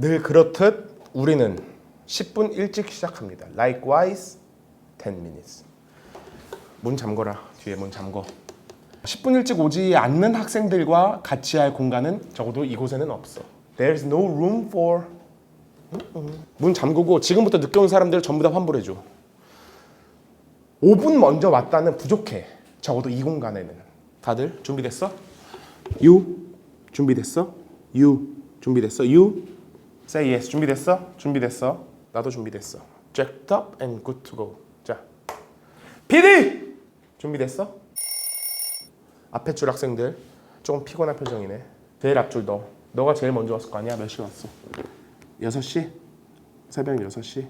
늘 그렇듯 우리는 10분 일찍 시작합니다. Likewise 10 minutes. 문 잠궈라. 뒤에 문 잠궈. 10분 일찍 오지 않는 학생들과 같이 할 공간은 적어도 이곳에는 없어. There's no room for 문 잠그고 지금부터 늦게 온 사람들 전부 다 환불해 줘. 5분 먼저 왔다는 부족해. 적어도 이 공간에는. 다들 준비됐어? You 준비됐어? You 준비됐어? You say yes 준비됐어? 준비됐어? 나도 준비됐어. Jacked up and good to go. 자, PD 준비됐어? 앞에 줄 학생들 조금 피곤한 표정이네. 제일 앞줄 너. 너가 제일 먼저 왔을 거 아니야? 몇 시에 왔어? 6시? 새벽 6시?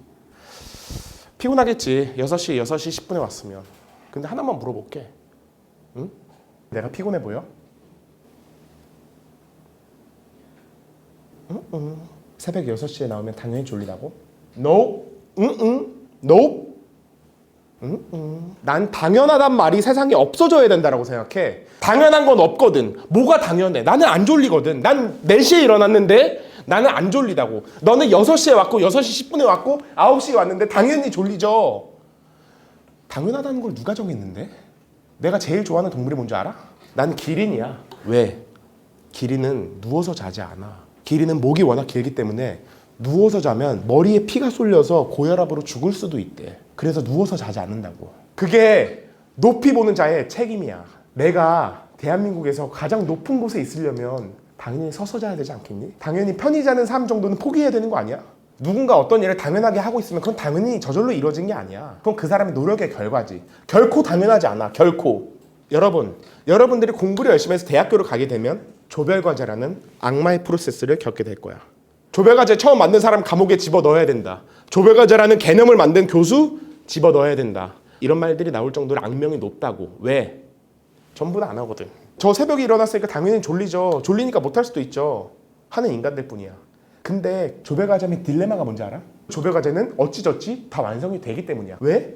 피곤하겠지. 6시, 6시 10분에 왔으면. 근데 하나만 물어볼게. 응? 내가 피곤해 보여? 응? 응. 새벽 6시에 나오면 당연히 졸리다고? No. 응, 응. No. 응, 응. 난 당연하단 말이 세상에 없어져야 된다라고 생각해. 당연한 건 없거든. 뭐가 당연해? 나는 안 졸리거든. 난 4시에 일어났는데 나는 안 졸리다고. 너는 6시에 왔고 6시 10분에 왔고 9시에 왔는데 당연히 졸리죠. 당연하다는 걸 누가 정했는데? 내가 제일 좋아하는 동물이 뭔지 알아? 난 기린이야. 왜? 기린은 누워서 자지 않아. 기린은 목이 워낙 길기 때문에 누워서 자면 머리에 피가 쏠려서 고혈압으로 죽을 수도 있대. 그래서 누워서 자지 않는다고. 그게 높이 보는 자의 책임이야. 내가 대한민국에서 가장 높은 곳에 있으려면 당연히 서서 자야 되지 않겠니? 당연히 편히 자는 삶 정도는 포기해야 되는 거 아니야? 누군가 어떤 일을 당연하게 하고 있으면 그건 당연히 저절로 이루어진 게 아니야. 그건 그 사람의 노력의 결과지. 결코 당연하지 않아. 결코. 여러분, 여러분들이 공부를 열심히 해서 대학교를 가게 되면 조별과제라는 악마의 프로세스를 겪게 될 거야. 조별과제 처음 만든 사람 감옥에 집어 넣어야 된다. 조별과제라는 개념을 만든 교수 집어 넣어야 된다. 이런 말들이 나올 정도로 악명이 높다고. 왜? 전부 다 안 하거든. 저 새벽에 일어났으니까 당연히 졸리죠. 졸리니까 못할 수도 있죠. 하는 인간들 뿐이야. 근데 조별과제의 딜레마가 뭔지 알아? 조별과제는 어찌저찌 다 완성이 되기 때문이야. 왜?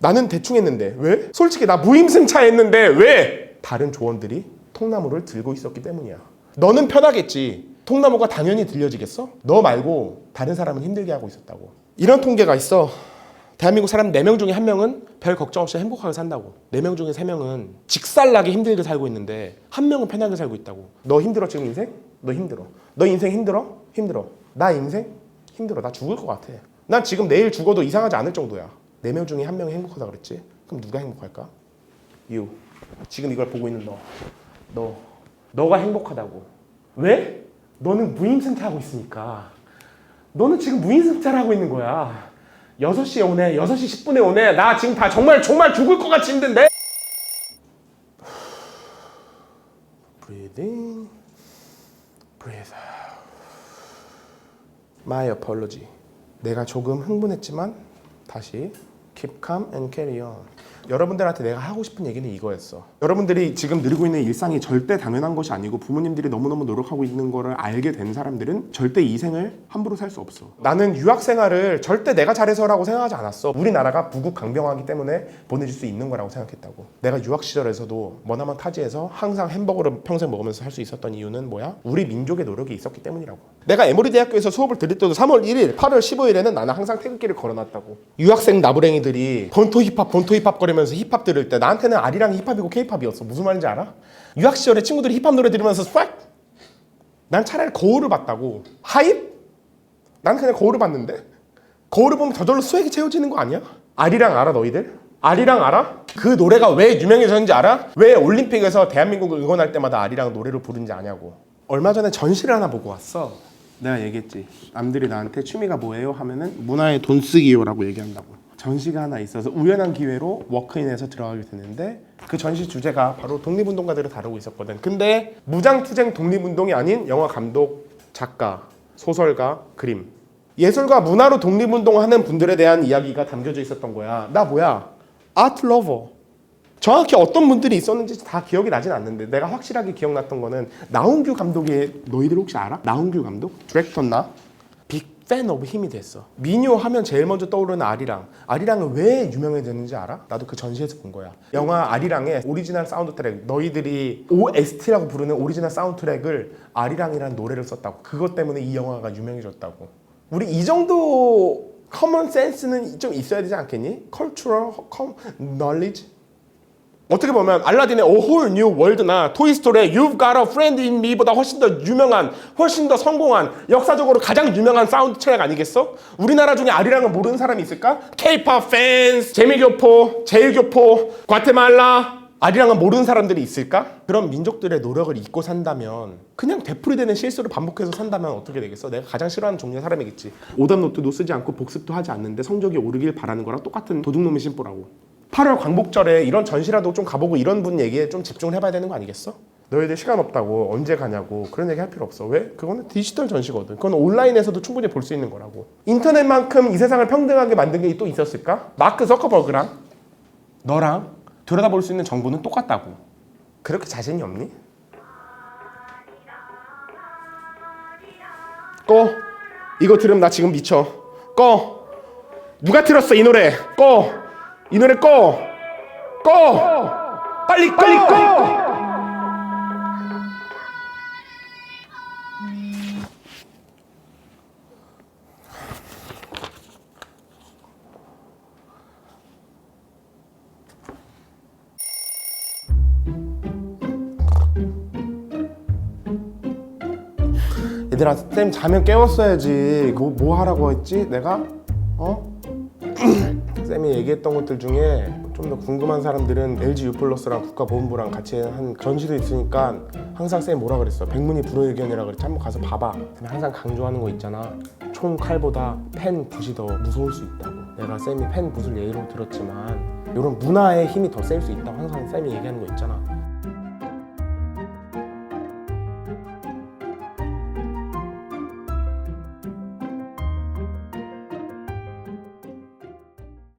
나는 대충 했는데 왜? 솔직히 나 무임승차 했는데 왜? 다른 조원들이 통나무를 들고 있었기 때문이야. 너는 편하겠지. 통나무가 당연히 들려지겠어? 너 말고 다른 사람은 힘들게 하고 있었다고. 이런 통계가 있어. 대한민국 사람 4명 중에 1명은 별 걱정 없이 행복하게 산다고. 4명 중에 3명은 직살나게 힘들게 살고 있는데 한 명은 편하게 살고 있다고. 너 힘들어 지금 인생? 너 힘들어. 너 인생 힘들어? 힘들어. 나 인생? 힘들어. 나 죽을 것 같아. 난 지금 내일 죽어도 이상하지 않을 정도야. 4명 중에 1명이 행복하다 그랬지? 그럼 누가 행복할까? You. 지금 이걸 보고 있는 너. 너. 너가 행복하다고. 왜? 너는 무임승차하고 있으니까. 너는 지금 무임승차를 하고 있는 거야. 6시에 오네. 6시 10분에 오네. 나 지금 다 정말 정말 죽을 것 같이 힘든데. Breathe in. Breathe out. My apology. 내가 조금 흥분했지만 다시 keep calm and carry on. 여러분들한테 내가 하고 싶은 얘기는 이거였어. 여러분들이 지금 누리고 있는 일상이 절대 당연한 것이 아니고 부모님들이 너무너무 노력하고 있는 거를 알게 된 사람들은 절대 이 생을 함부로 살 수 없어. 나는 유학 생활을 절대 내가 잘해서라고 생각하지 않았어. 우리나라가 부국 강병하기 때문에 보내줄 수 있는 거라고 생각했다고. 내가 유학 시절에서도 머나먼 타지에서 항상 햄버거를 평생 먹으면서 살 수 있었던 이유는 뭐야? 우리 민족의 노력이 있었기 때문이라고. 내가 에모리 대학교에서 수업을 들을 때도 3월 1일, 8월 15일에는 나는 항상 태극기를 걸어놨다고. 유학생 나부랭이들 이 본토 힙합, 본토 힙합 거리면서 힙합 들을 때 나한테는 아리랑 힙합이고 케이팝이었어. 무슨 말인지 알아? 유학 시절에 친구들이 힙합 노래 들으면서 스웩! 난 차라리 거울을 봤다고. 하입? 난 그냥 거울을 봤는데 거울을 보면 저절로 수액이 채워지는 거 아니야? 아리랑 알아 너희들? 아리랑 알아? 그 노래가 왜 유명해졌는지 알아? 왜 올림픽에서 대한민국을 응원할 때마다 아리랑 노래를 부르는지 아냐고 얼마 전에 전시를 하나 보고 왔어 내가 얘기했지 남들이 나한테 취미가 뭐예요? 하면은 문화에 돈 쓰기요라고 얘기한다고 전시가 하나 있어서 우연한 기회로 워크인에서 들어가게 됐는데 그 전시 주제가 바로 독립운동가들을 다루고 있었거든 근데 무장투쟁 독립운동이 아닌 영화 감독, 작가, 소설가, 그림 예술과 문화로 독립운동하는 분들에 대한 이야기가 담겨져 있었던 거야. 나 뭐야? 아트 러버. 정확히 어떤 분들이 있었는지 다 기억이 나진 않는데 내가 확실하게 기억났던 거는 나훈규 감독의 너희들 혹시 알아? 나훈규 감독? 디렉터나? 빅팬 오브 힘이 됐어. 미녀 하면 제일 먼저 떠오르는 아리랑. 아리랑은 왜 유명해졌는지 알아? 나도 그 전시에서 본 거야. 영화 아리랑의 오리지널 사운드 트랙. 너희들이 OST라고 부르는 오리지널 사운드 트랙을 아리랑이라는 노래를 썼다고. 그것 때문에 이 영화가 유명해졌다고. 우리 이 정도 커먼 센스는 좀 있어야 되지 않겠니? 컬처럴 컴 knowledge 어떻게 보면 알라딘의 A Whole New World나 토이스토리의 You've Got a Friend in Me보다 훨씬 더 유명한, 훨씬 더 성공한, 역사적으로 가장 유명한 사운드 트랙 아니겠어? 우리나라 중에 아리랑을 모르는 사람이 있을까? K-pop 팬스, 재미교포, 제일교포, 과테말라 아리랑을 모르는 사람들이 있을까? 그런 민족들의 노력을 잊고 산다면 그냥 되풀이 되는 실수를 반복해서 산다면 어떻게 되겠어? 내가 가장 싫어하는 종류의 사람이겠지. 오답 노트도 쓰지 않고 복습도 하지 않는데 성적이 오르길 바라는 거랑 똑같은 도둑놈의 심보라고. 8월 광복절에 이런 전시라도 좀 가보고 이런 분 얘기에 좀 집중을 해봐야 되는 거 아니겠어? 너희들 시간 없다고 언제 가냐고 그런 얘기 할 필요 없어. 왜? 그거는 디지털 전시거든. 그건 온라인에서도 충분히 볼 수 있는 거라고. 인터넷만큼 이 세상을 평등하게 만든 게 또 있었을까? 마크 서커버그랑 너랑 들여다볼 수 있는 정보는 똑같다고. 그렇게 자신이 없니? 꺼. 이거 들으면 나 지금 미쳐. 꺼. 누가 틀었어 이 노래? 꺼 이 노래 꺼! 꺼! 빨리 빨리 꺼! 얘들아 쌤 자면 깨웠어야지 그거 뭐 하라고 했지 내가? 어? 쌤이 얘기했던 것들 중에 좀 더 궁금한 사람들은 LG U+랑 국가보훈부랑 같이 한 전시도 있으니까 항상 쌤이 뭐라 그랬어? 백문이 불여일견이라 그랬지. 한번 가서 봐봐. 근데 항상 강조하는 거 있잖아. 총 칼보다 펜 붓이 더 무서울 수 있다고. 내가 쌤이 펜 붓을 예로 들었지만 이런 문화의 힘이 더 셀 수 있다고 항상 쌤이 얘기하는 거 있잖아